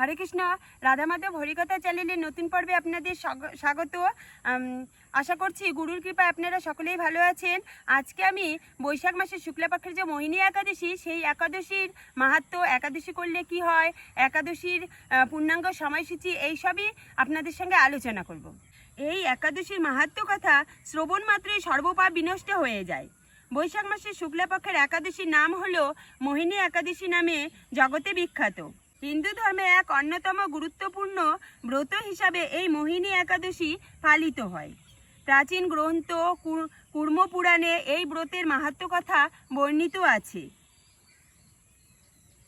হরে কৃষ্ণ, রাধা মাধব, হরিকথা চ্যানেলের নতুন পর্বে আপনাদের স্বাগ- স্বাগত। আশা করছি গুরুর কৃপায় আপনারা সকলেই ভালো আছেন। আজকে আমি বৈশাখ মাসের শুক্লাপক্ষের যে মোহিনী একাদশী, সেই একাদশীর মাহাত্ম, একাদশী করলে কি হয়, একাদশীর পূর্ণাঙ্গ সময়সূচি এইসবই আপনাদের সঙ্গে আলোচনা করব। এই একাদশীর মাহাত্ম কথা শ্রবণ মাত্রই সর্বপাপ বিনষ্ট হয়ে যায়। বৈশাখ মাসের শুক্লাপক্ষের একাদশীর নাম হলো মোহিনী একাদশী নামে জগতে বিখ্যাত। হিন্দু ধর্মে এক অন্যতম গুরুত্বপূর্ণ ব্রত হিসাবে এই মোহিনী একাদশী পালিত হয়। প্রাচীন গ্রন্থ কুর- কুর্ম পুরাণে এই ব্রতের মাহাত্ম কথা বর্ণিত আছে।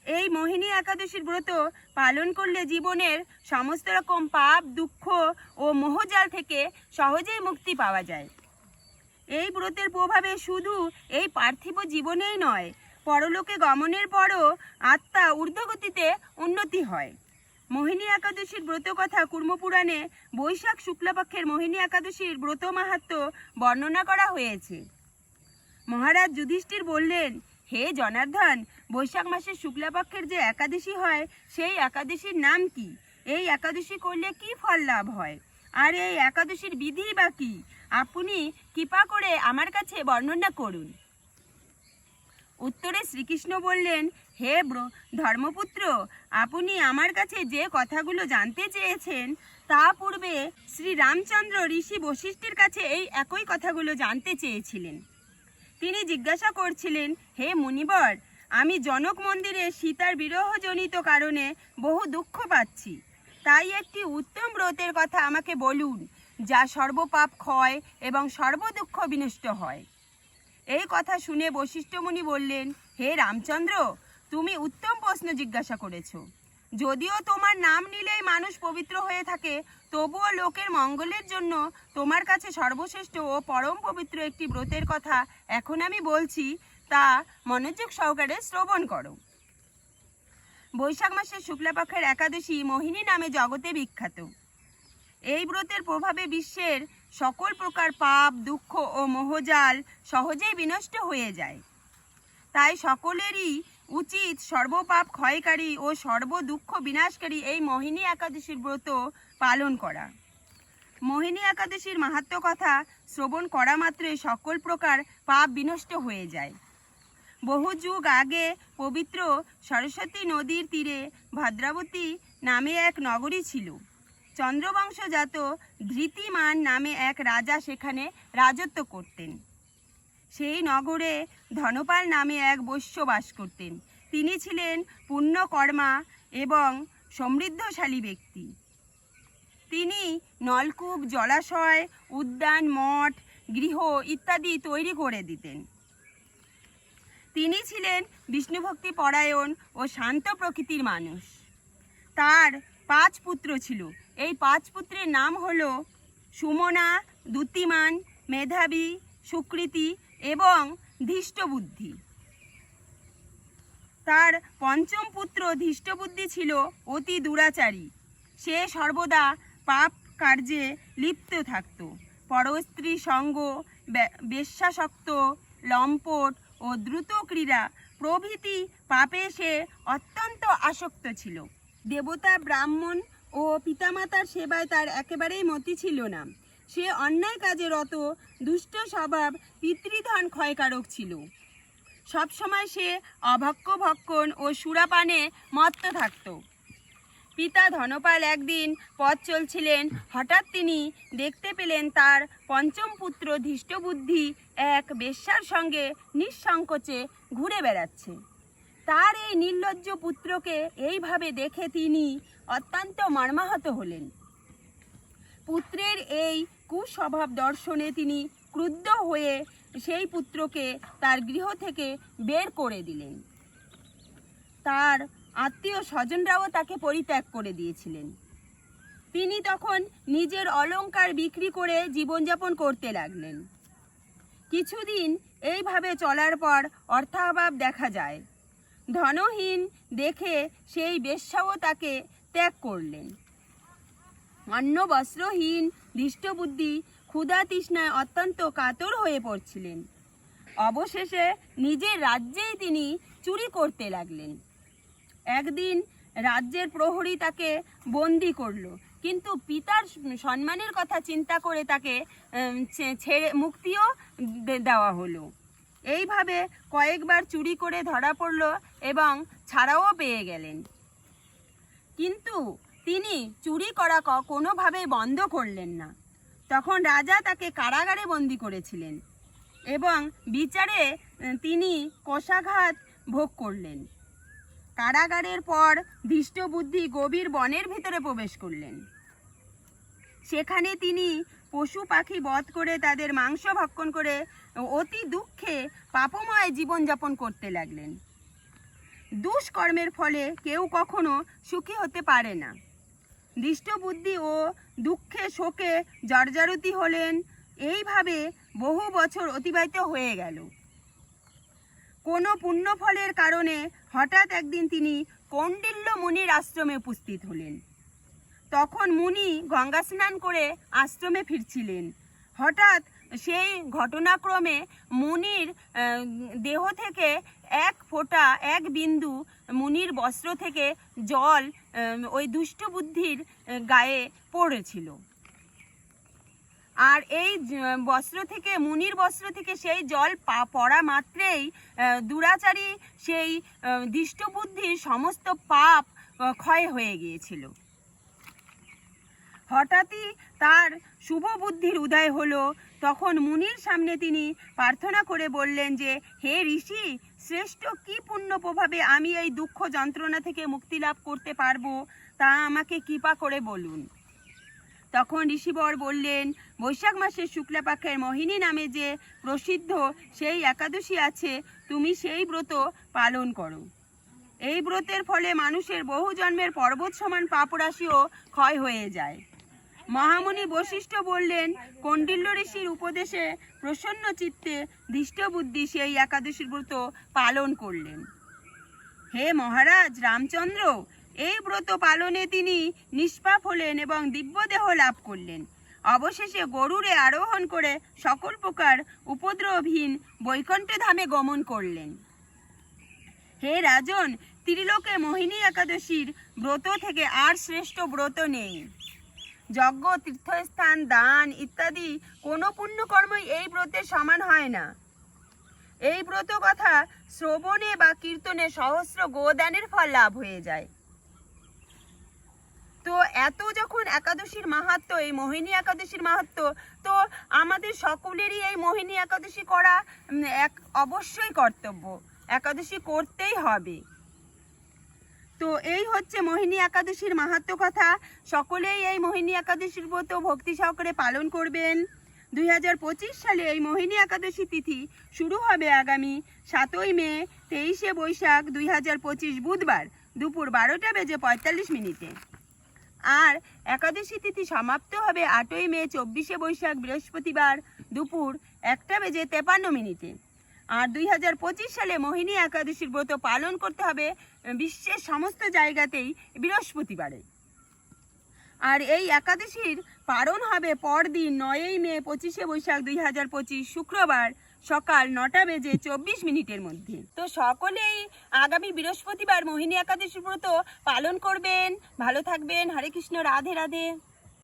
এই মোহিনী একাদশীর ব্রত পালন করলে জীবনের সমস্ত রকম পাপ, দুঃখ ও মোহজাল থেকে সহজেই মুক্তি পাওয়া যায়। এই ব্রতের প্রভাবে শুধু এই পার্থিব জীবনেই নয় পরলোকে গমনের পরও আত্মা ঊর্ধ্বগতিতে উন্নতি হয়। মোহিনী একাদশীর ব্রত কথা কুর্মপুরাণে বৈশাখ শুক্লপক্ষের মোহিনী একাদশীর ব্রত মাহাত্ম বর্ণনা করা হয়েছে। মহারাজ যুধিষ্ঠির বললেন, হে জনার্দন, বৈশাখ মাসের শুক্লাপক্ষের যে একাদশী হয়, সেই একাদশীর নাম কি? এই একাদশী করলে কি ফল লাভ হয়? আর এই একাদশীর বিধি বা কি? আপনি কৃপা করে আমার কাছে বর্ণনা করুন। উত্তরে শ্রীকৃষ্ণ বললেন, হে ব্র- ধর্মপুত্র, আপনি আমার কাছে যে কথাগুলো জানতে চেয়েছেন, তা পূর্বে শ্রী রামচন্দ্র ঋষি বশিষ্ঠের কাছে এই একই কথাগুলো জানতে চেয়েছিলেন। তিনি জিজ্ঞাসা করছিলেন, হে মুনিবর, আমি জনক মন্দিরে সীতার বিরহজনিত কারণে বহু দুঃখ পাচ্ছি। তাই একটি উত্তম ব্রতের কথা আমাকে বলুন, যা সর্বপাপ ক্ষয় এবং সর্বদুঃখ বিনষ্ট হয়। এই কথা শুনে বশিষ্ঠ মুনি বললেন, হে রামচন্দ্র, তুমি উত্তম প্রশ্ন জিজ্ঞাসা করেছ। যদিও তোমার নাম নিলেই মানুষ পবিত্র হয়ে থাকে, তবুও লোকের মঙ্গলের জন্য তোমার কাছে সর্বশ্রেষ্ঠ ও পরম পবিত্র একটি ব্রতের কথা এখন আমি বলছি, তা মনোযোগ সহকারে শ্রবণ করো। বৈশাখ মাসের শুক্লাপক্ষের একাদশী মোহিনী নামে জগতে বিখ্যাত। এই ব্রতের প্রভাবে বিশ্বের সকল প্রকার পাপ, দুঃখ ও মোহজাল সহজেই বিনষ্ট হয়ে যায়। তাই সকলেরই উচিত সর্বপাপ ক্ষয়কারী ও সর্ব দুঃখ বিনাশকারী এই মোহিনী একাদশীর ব্রত পালন করা। মোহিনী একাদশীর মাহাত্ম কথা শ্রবণ করা মাত্রই সকল প্রকার পাপ বিনষ্ট হয়ে যায়। বহু যুগ আগে পবিত্র সরস্বতী নদীর তীরে ভদ্রাবতী নামে এক নগরী ছিল। চন্দ্রবংশজাত ধৃতিমান নামে এক রাজা সেখানে রাজত্ব করতেন। সেই নগরে ধনপাল নামে এক বৈশ্য বাস করতেন। তিনি ছিলেন পুণ্যকর্মা এবং সমৃদ্ধশালী ব্যক্তি। তিনি নলকূপ, জলাশয়, উদ্যান, মঠ, গৃহ ইত্যাদি তৈরি করে দিতেন। তিনি ছিলেন বিষ্ণুভক্তি পরায়ণ ও শান্ত প্রকৃতির মানুষ। তার পাঁচ পুত্র ছিল। এই পাঁচ পুত্রের নাম হল সুমনা দ্যুতিমান মেধাবী, সুকৃতি এবং ধৃষ্টবুদ্ধি। তার পঞ্চম পুত্র ধৃষ্টবুদ্ধি ছিল অতি দুরাচারী। সে সর্বদা পাপ কার্যে লিপ্ত থাকত। পরস্ত্রী সঙ্গ বেশ্যাসক্ত, লম্পট ও দ্রুত ক্রীড়া প্রভৃতি পাপে সে অত্যন্ত আসক্ত ছিল। দেবতা, ব্রাহ্মণ ও পিতামাতার সেবায় তার একেবারেই মতি ছিল না। সে অন্যায় কাজে রত, দুষ্ট স্বভাব, পিতৃধন ক্ষয়কারক ছিল। সবসময় সে অভক্ষ ভক্ষণ ও সুরাপানে মত্ত থাকত। পিতা ধনপাল একদিন পথ চলছিলেন, হঠাৎ তিনি দেখতে পেলেন তার পঞ্চম পুত্র ধৃষ্টবুদ্ধি এক বেশ্যার সঙ্গে নিঃসংকোচে ঘুরে বেড়াচ্ছে। তার এই নির্লজ্জ পুত্রকে এইভাবে দেখে তিনি অত্যন্ত মর্মাহত হলেন। পুত্রের এই কুস্বভাব দর্শনে তিনি ক্রুদ্ধ হয়ে সেই পুত্রকে তার গৃহ থেকে বের করে দিলেন। তার আত্মীয় স্বজনরাও তাকে পরিত্যাগ করে দিয়েছিলেন। তিনি তখন নিজের অলঙ্কার বিক্রি করে জীবনযাপন করতে লাগলেন। কিছুদিন এইভাবে চলার পর অর্থাভাব দেখা যায়। ধনহীন দেখে সেই বেশ্যাও তাকে ত্যাগ করলেন। অন্ন বস্ত্রহীন দৃষ্টবুদ্ধি ক্ষুধা তৃষ্ণায় অত্যন্ত কাতর হয়ে পড়ছিলেন। অবশেষে নিজের রাজ্যেই তিনি চুরি করতে লাগলেন। একদিন রাজ্যের প্রহরী তাকে বন্দি করল, কিন্তু পিতার সম্মানের কথা চিন্তা করে তাকে ছেড়ে মুক্তিও দেওয়া হলো। এইভাবে কয়েকবার চুরি করে ধরা পড়ল এবং ছাড়াও পেয়ে গেলেন। কিন্তু তিনি চুরি করা কোনোভাবেই বন্ধ করলেন না। তখন রাজা তাকে কারাগারে বন্দি করেছিলেন এবং বিচারে তিনি কষাঘাত ভোগ করলেন। কারাগারের পর ধৃষ্টবুদ্ধি গভীর বনের ভিতরে প্রবেশ করলেন। সেখানে তিনি পশু পাখি বধ করে তাদের মাংস ভক্ষণ করে অতি দুঃখে পাপময় জীবনযাপন করতে লাগলেন। দুষ্কর্মের ফলে কেউ কখনো সুখী হতে পারে না। দৃষ্টবুদ্ধি ও দুঃখে শোকে জর্জারতি হলেন, এইভাবে বহু বছর অতিবাহিত হয়ে গেল। কোনো পুণ্যফলের কারণে হঠাৎ একদিন তিনি কৌণ্ডিল্য মুনির আশ্রমে উপস্থিত হলেন। তখন মুনি গঙ্গা স্নান করে আশ্রমে ফিরছিলেন। হঠাৎ সেই ঘটনাক্রমে মুনির দেহ থেকে এক ফোঁটা, এক বিন্দু মুনির বস্ত্র থেকে জল ওই দুষ্ট বুদ্ধির গায়ে পড়েছিল। আর এই বস্ত্র থেকে, মুনির বস্ত্র থেকে সেই জল পা- পড়া মাত্রেই দুরাচারী সেই দৃষ্টবুদ্ধির সমস্ত পাপ ক্ষয় হয়ে গিয়েছিল। হঠাৎই তার শুভ বুদ্ধির উদয় হলো। তখন মুনির সামনে তিনি প্রার্থনা করে বললেন যে, হে ঋষি, শ্রেষ্ঠ কি পুণ্য প্রভাবে আমি এই দুঃখ যন্ত্রণা থেকে মুক্তি লাভ করতে পারব? তা আমাকে কৃপা করে বলুন। তখন ঋষিবর বললেন, বৈশাখ মাসের শুক্লাপক্ষের মোহিনী নামে যে প্রসিদ্ধ সেই একাদশী আছে, তুমি সেই ব্রত পালন করো। এই ব্রতের ফলে মানুষের বহু জন্মের পর্বত সমান পাপরাশিও ক্ষয় হয়ে যায়। মহামুনি বশিষ্ঠ বললেন কণ্ডিল্য ঋষির উপদেশে প্রসন্ন চিত্তে দৃষ্টবুদ্ধি সেই একাদশীর ব্রত পালন করলেন। হে মহারাজ রামচন্দ্র, এই ব্রত পালনে তিনি নিষ্পাপ হলেন এবং দিব্যদেহ লাভ করলেন। অবশেষে গরুরে আরোহণ করে সকল প্রকার উপদ্রবহীন বৈকুণ্ঠ ধামে গমন করলেন। হে রাজন, ত্রিলোকে মোহিনী একাদশীর ব্রত থেকে আর শ্রেষ্ঠ ব্রত নেই। যজ্ঞ, তীর্থস্থান, দান ইত্যাদি কোনো পুণ্যকর্মই এই ব্রতের সমান হয় না। এই ব্রত কথা শ্রবণে বা কীর্তনে সহস্র গোদানের ফল লাভ হয়ে যায়। তো এত যখন একাদশীর মাহাত্ম, এই মোহিনী একাদশীর মাহাত্ম, তো আমাদের সকলেরই এই মোহিনী একাদশী করা এক অবশ্যই কর্তব্য। একাদশী করতেই হবে। এই হচ্ছে মোহিনী একাদশীর মাহাত্ম কথা। সকলেই এই মোহিনী একাদশীর ব্রত ভক্তি সহকারে পালন করবেন। দুই হাজার পঁচিশ সালে এই মোহিনী একাদশী তিথি শুরু হবে আগামী সাতই মে, তেইশে বৈশাখ, দুই হাজার পঁচিশ বুধবার দুপুর বারোটা বেজে পঁয়তাল্লিশ মিনিটে। আর একাদশী তিথি সমাপ্ত হবে আটই মে, চব্বিশে বৈশাখ, বৃহস্পতিবার দুপুর একটা বেজে তেপান্ন মিনিটে। আর দুই হাজার পঁচিশ সালে মোহিনী একাদশীর ব্রত পালন করতে হবে বিশ্বের সমস্ত জায়গাতেই বৃহস্পতিবারে। আর এই একাদশীর পালন হবে পরদিন নয়ই মে পঁচিশে বৈশাখ দুই হাজার পঁচিশ শুক্রবার সকাল নটা বেজে চব্বিশ মিনিটের মধ্যে। তো সকলেই আগামী বৃহস্পতিবার মোহিনী একাদশী ব্রত পালন করবেন। ভালো থাকবেন। হরে কৃষ্ণ, রাধে রাধে।